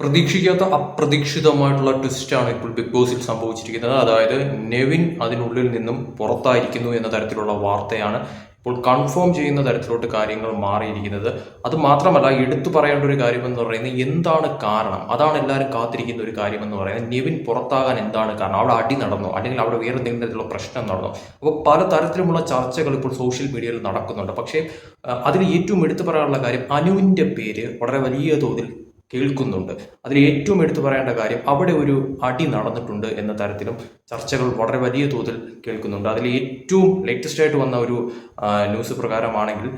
പ്രതീക്ഷിക്കാത്ത അപ്രതീക്ഷിതമായിട്ടുള്ള ട്വിസ്റ്റാണ് ഇപ്പോൾ ബിഗ് ബോസിൽ സംഭവിച്ചിരിക്കുന്നത്. അതായത് നെവിൻ അതിനുള്ളിൽ നിന്നും പുറത്തായിരിക്കുന്നു എന്ന തരത്തിലുള്ള വാർത്തയാണ് ഇപ്പോൾ കൺഫേം ചെയ്യുന്ന തരത്തിലോട്ട് കാര്യങ്ങൾ മാറിയിരിക്കുന്നത്. അത് മാത്രമല്ല എടുത്തു പറയേണ്ട ഒരു കാര്യം എന്ന് പറയുന്നത് എന്താണ് കാരണം? അതാണ് എല്ലാവരും കാത്തിരിക്കുന്ന ഒരു കാര്യം എന്ന് പറയുന്നത്. നെവിൻ പുറത്താകാൻ എന്താണ് കാരണം? അവിടെ അടി നടന്നു? അല്ലെങ്കിൽ അവിടെ വേറെ എന്തെങ്കിലും തരത്തിലുള്ള പ്രശ്നം നടന്നു? അപ്പോൾ പല തരത്തിലുമുള്ള ചർച്ചകൾ ഇപ്പോൾ സോഷ്യൽ മീഡിയയിൽ നടക്കുന്നുണ്ട്. പക്ഷേ അതിൽ ഏറ്റവും എടുത്തു പറയാനുള്ള കാര്യം അനുവിന്റെ പേര് വളരെ വലിയ തോതിൽ കേൾക്കുന്നുണ്ട്. അതിൽ ഏറ്റവും എടുത്തു പറയേണ്ട കാര്യം അവിടെ ഒരു അടി നടന്നിട്ടുണ്ട് എന്ന തരത്തിലും ചർച്ചകൾ വളരെ വലിയ തോതിൽ കേൾക്കുന്നുണ്ട്. അതിൽ ഏറ്റവും ലേറ്റസ്റ്റ് ആയിട്ട് വന്ന ഒരു ന്യൂസ് പ്രകാരമാണെങ്കിൽ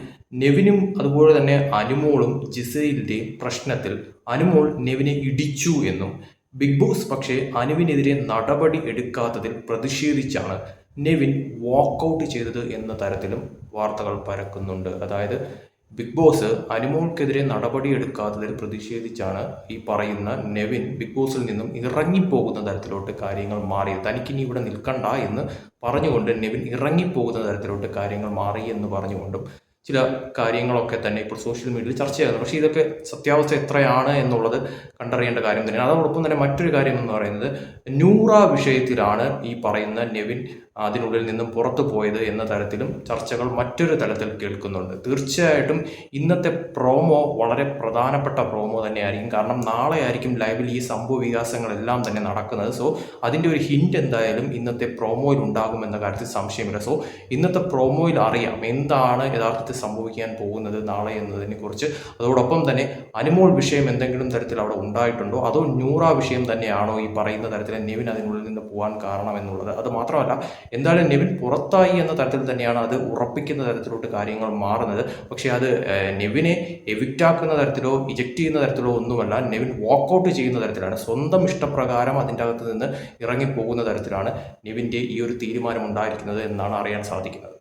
നെവിനും അതുപോലെ തന്നെ അനുമോളും ജിസയിലിന്റെയും പ്രശ്നത്തിൽ അനുമോൾ നെവിനെ ഇടിച്ചു എന്നും ബിഗ് ബോസ് പക്ഷേ അനുവിനെതിരെ നടപടി എടുക്കാത്തതിൽ പ്രതിഷേധിച്ചാണ് നെവിൻ വാക്കൗട്ട് ചെയ്തത് എന്ന തരത്തിലും വാർത്തകൾ പരക്കുന്നുണ്ട്. അതായത് ബിഗ് ബോസ് അനുമോൾക്കെതിരെ നടപടിയെടുക്കാത്തതിൽ പ്രതിഷേധിച്ചാണ് ഈ പറയുന്ന നെവിൻ ബിഗ് ബോസിൽ നിന്നും ഇറങ്ങിപ്പോകുന്ന തരത്തിലോട്ട് കാര്യങ്ങൾ മാറിയത്. തനിക്കിനി ഇവിടെ നിൽക്കണ്ട എന്ന് പറഞ്ഞുകൊണ്ട് നെവിൻ ഇറങ്ങിപ്പോകുന്ന തരത്തിലോട്ട് കാര്യങ്ങൾ മാറി എന്ന് പറഞ്ഞുകൊണ്ടും ചില കാര്യങ്ങളൊക്കെ തന്നെ ഇപ്പോൾ സോഷ്യൽ മീഡിയയിൽ ചർച്ച ചെയ്യുന്നു പക്ഷേ ഇതൊക്കെ സത്യാവസ്ഥ എത്രയാണ് എന്നുള്ളത് കണ്ടറിയേണ്ട കാര്യം തന്നെയാണ്. അതോടൊപ്പം തന്നെ മറ്റൊരു കാര്യം എന്ന് പറയുന്നത് നൂറ വിഷയത്തിലാണ് ഈ പറയുന്ന നെവിൻ അതിനുള്ളിൽ നിന്നും പുറത്തു പോയത് എന്ന തരത്തിലും ചർച്ചകൾ മറ്റൊരു തലത്തിൽ കേൾക്കുന്നുണ്ട്. തീർച്ചയായിട്ടും ഇന്നത്തെ പ്രോമോ വളരെ പ്രധാനപ്പെട്ട പ്രോമോ തന്നെയായിരിക്കും. കാരണം നാളെ ആയിരിക്കും ലൈവിൽ ഈ സംഭവ വികാസങ്ങളെല്ലാം തന്നെ നടക്കുന്നത്. സോ അതിന്റെ ഒരു ഹിന്റ് എന്തായാലും ഇന്നത്തെ പ്രോമോയിൽ ഉണ്ടാകുമെന്ന കാര്യത്തിൽ സംശയമില്ല. സോ ഇന്നത്തെ പ്രോമോയിൽ അറിയാം. എന്താണ് യഥാർത്ഥത്തിൽ സംഭവിക്കാൻ പോകുന്നത് നാളെ എന്നതിനെ കുറിച്ച് അതോടൊപ്പം തന്നെ അനുമോൾ വിഷയം എന്തെങ്കിലും തരത്തിൽ അവിടെ ഉണ്ടായിട്ടുണ്ടോ? അതോ ന്യൂറ വിഷയം തന്നെയാണോ ഈ പറയുന്ന തരത്തിൽ നെവിൻ അതിനുള്ളിൽ നിന്ന് പോകാൻ കാരണം എന്നുള്ളത്? അത് മാത്രമല്ല എന്തായാലും നെവിൻ പുറത്തായി എന്ന തരത്തിൽ തന്നെയാണ് അത് ഉറപ്പിക്കുന്ന തരത്തിലോട്ട് കാര്യങ്ങൾ മാറുന്നത്. പക്ഷേ അത് നെവിനെ എവിക്റ്റ് ആക്കുന്ന തരത്തിലോ ഇജക്റ്റ് ചെയ്യുന്ന തരത്തിലോ ഒന്നുമല്ല നെവിൻ വാക്കൗട്ട് ചെയ്യുന്ന തരത്തിലാണ്. സ്വന്തം ഇഷ്ടപ്രകാരം അതിന്റെ അകത്ത് നിന്ന് ഇറങ്ങിപ്പോകുന്ന തരത്തിലാണ് നെവിന്റെ ഈ ഒരു തീരുമാനം ഉണ്ടായിരിക്കുന്നത് എന്നാണ് അറിയാൻ സാധിക്കുന്നത്.